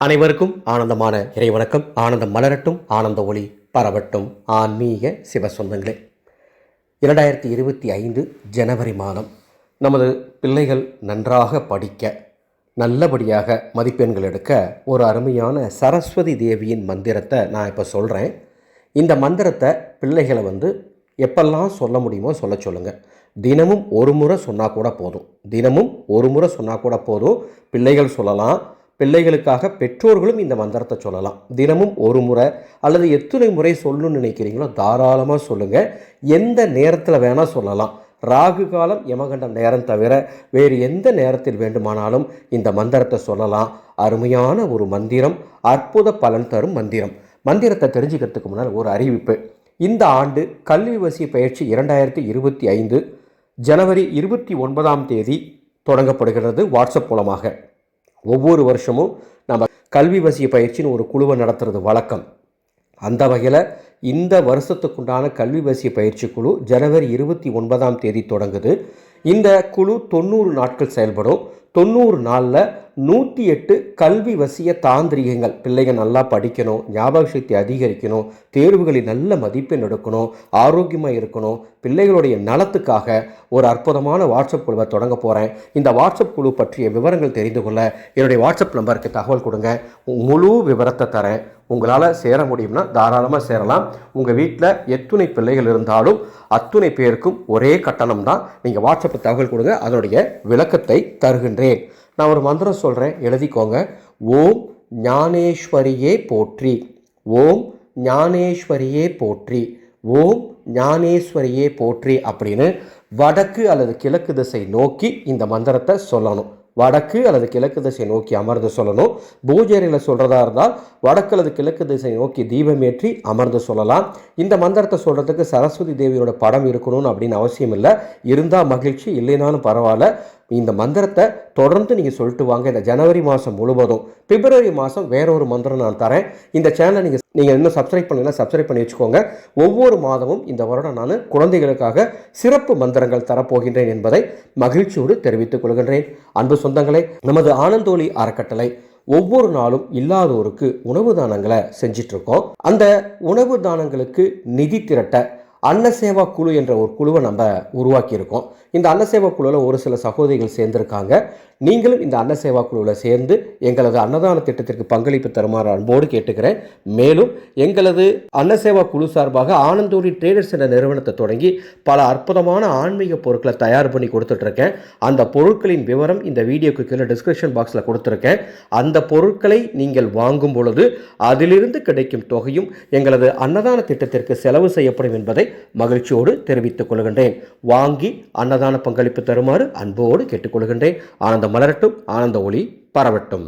அனைவருக்கும் ஆனந்தமான இறைவணக்கம். ஆனந்தம் மலரட்டும் ஆனந்த ஒளி பரவட்டும். ஆன்மீக சிவ சொந்தங்களே இரண்டாயிரத்தி இருபத்தி ஐந்து ஜனவரி மாதம் நமது பிள்ளைகள் நன்றாக படிக்க நல்லபடியாக மதிப்பெண்கள் எடுக்க ஒரு அருமையான சரஸ்வதி தேவியின் மந்திரத்தை நான் இப்போ சொல்கிறேன் இந்த மந்திரத்தை பிள்ளைகளை வந்து எப்பெல்லாம் சொல்ல முடியுமோ சொல்ல சொல்லுங்கள் தினமும் ஒரு முறை சொன்னால் கூட போதும். தினமும் ஒரு முறை சொன்னால் கூட போதும். பிள்ளைகள் சொல்லலாம். பிள்ளைகளுக்காக பெற்றோர்களும் இந்த மந்திரத்தை சொல்லலாம். தினமும் ஒரு முறை அல்லது எத்தனை முறை சொல்லணும்னு நினைக்கிறீங்களோ தாராளமாக சொல்லுங்கள் எந்த நேரத்தில் வேணால் சொல்லலாம். ராகு காலம் யமகண்டம் நேரம் தவிர வேறு எந்த நேரத்தில் வேண்டுமானாலும் இந்த மந்திரத்தை சொல்லலாம். அருமையான ஒரு மந்திரம் அற்புத பலன் தரும் மந்திரம். மந்திரத்தை தெரிஞ்சுக்கிறதுக்கு முன்னால் ஒரு அறிவிப்பு. இந்த ஆண்டு கல்வி வசிய பயிற்சி இரண்டாயிரத்தி இருபத்தி ஐந்து ஜனவரி இருபத்தி ஒன்பதாம் தேதி தொடங்கப்படுகிறது. வாட்ஸ்அப் மூலமாக. ஒவ்வொரு வருஷமும் நம்ம கல்வி வசிய பயிற்சின்னு ஒரு குழுவை நடத்துறது வழக்கம். அந்த வகையில் இந்த வருஷத்துக்குண்டான கல்வி வசிய பயிற்சி குழு ஜனவரி இருபத்தி ஒன்பதாம் தேதி தொடங்குது. இந்த குழு தொண்ணூறு நாட்கள் செயல்படும். தொண்ணூறு நாளில் நூற்றி எட்டு கல்வி வசிய தாந்திரிகங்கள். பிள்ளைகள் நல்லா படிக்கணும் ஞாபக சக்தி அதிகரிக்கணும் தேர்வுகளில் நல்ல மதிப்பெண் எடுக்கணும் ஆரோக்கியமாக இருக்கணும். பிள்ளைகளுடைய நலத்துக்காக ஒரு அற்புதமான வாட்ஸ்அப் குழுவை தொடங்க போகிறேன் இந்த வாட்ஸ்அப் குழு பற்றிய விவரங்கள் தெரிந்து கொள்ள என்னுடைய வாட்ஸ்அப் நம்பருக்கு தகவல் கொடுங்க. முழு விவரத்தை தரேன். உங்களால் சேர முடியும்னா தாராளமாக சேரலாம். உங்கள் வீட்டில் எத்துணை பிள்ளைகள் இருந்தாலும் அத்துணை பேருக்கும் ஒரே கட்டணம் தான். நீங்கள் வாட்ஸ்அப்பில் தகவல் கொடுங்க. அதனுடைய விளக்கத்தை தருகின்றேன். நான் ஒரு மந்திரம் சொல்கிறேன் எழுதிக்கோங்க. ஓம் ஞானேஸ்வரியே போற்றி. ஓம் ஞானேஸ்வரியே போற்றி. ஓம் ஞானேஸ்வரியே போற்றி அப்படின்னு வடக்கு அல்லது கிழக்கு திசை நோக்கி இந்த மந்திரத்தை சொல்லணும். வடக்கு அல்லது கிழக்கு திசை நோக்கி அமர்ந்து சொல்லணும். பூஜையில் சொல்கிறதா இருந்தால் வடக்கு அல்லது கிழக்கு திசை நோக்கி தீபமேற்றி அமர்ந்து சொல்லலாம். இந்த மந்திரத்தை சொல்கிறதுக்கு சரஸ்வதி தேவியோட படம் இருக்கணும்னு அப்படின்னு அவசியம் இல்லை. இருந்தால் மகிழ்ச்சி இல்லைனாலும் பரவாயில்ல. இந்த மந்திரத்தை தொடர்ந்து நீங்கள் சொல்லிட்டு வாங்க. இந்த ஜனவரி மாதம் முழுவதும். பிப்ரவரி மாதம் வேற ஒரு மந்திரம் நான் தரேன். இந்த சேனலை நீங்கள் நீங்கள் இன்னும் சப்ஸ்கிரைப் பண்ணலாம் சப்ஸ்கிரைப் பண்ணி வச்சுக்கோங்க. ஒவ்வொரு மாதமும் இந்த வருடம் நான் குழந்தைகளுக்காக சிறப்பு மந்திரங்கள் தரப்போகின்றேன் என்பதை மகிழ்ச்சியோடு தெரிவித்துக் கொள்கின்றேன். அன்பு சொந்தங்களே நமது ஆனந்தோலி அறக்கட்டளை ஒவ்வொரு நாளும் இல்லாதோருக்கு உணவு தானங்களை செஞ்சிட்ருக்கோம் அந்த உணவு தானங்களுக்கு நிதி திரட்ட அன்னசேவா குழு என்ற ஒரு குழுவை நம்ம உருவாக்கியிருக்கோம். இந்த அன்னசேவா குழுவில் ஒரு சில சகோதரிகள் சேர்ந்திருக்காங்க. நீங்களும் இந்த அன்னசேவா குழுவில் சேர்ந்து எங்களது அன்னதான திட்டத்திற்கு பங்களிப்பு தருமாறு அன்போடு கேட்டுக்கிறேன். மேலும் எங்களது அன்னசேவா குழு சார்பாக ஆனந்தூரி ட்ரேடர்ஸ் என்ற நிறுவனத்தை தொடங்கி பல அற்புதமான ஆன்மீக பொருட்களை தயார் பண்ணி கொடுத்துட்ருக்கேன். அந்த பொருட்களின் விவரம் இந்த வீடியோக்கு கீழே டிஸ்கிரிப்ஷன் பாக்ஸில் கொடுத்துருக்கேன். அந்த பொருட்களை நீங்கள் வாங்கும் பொழுது அதிலிருந்து கிடைக்கும் தொகையும் எங்களது அன்னதான திட்டத்திற்கு செலவு செய்யப்படும் என்பதை மகிழ்ச்சியோடு தெரிவித்துக் கொள்கின்றேன். வாங்கி அன்னதான பங்களிப்பு தருமாறு அன்போடு கேட்டுக்கொள்கின்றேன். ஆனந்த மலரட்டும் ஆனந்த ஒளி பரவட்டும்.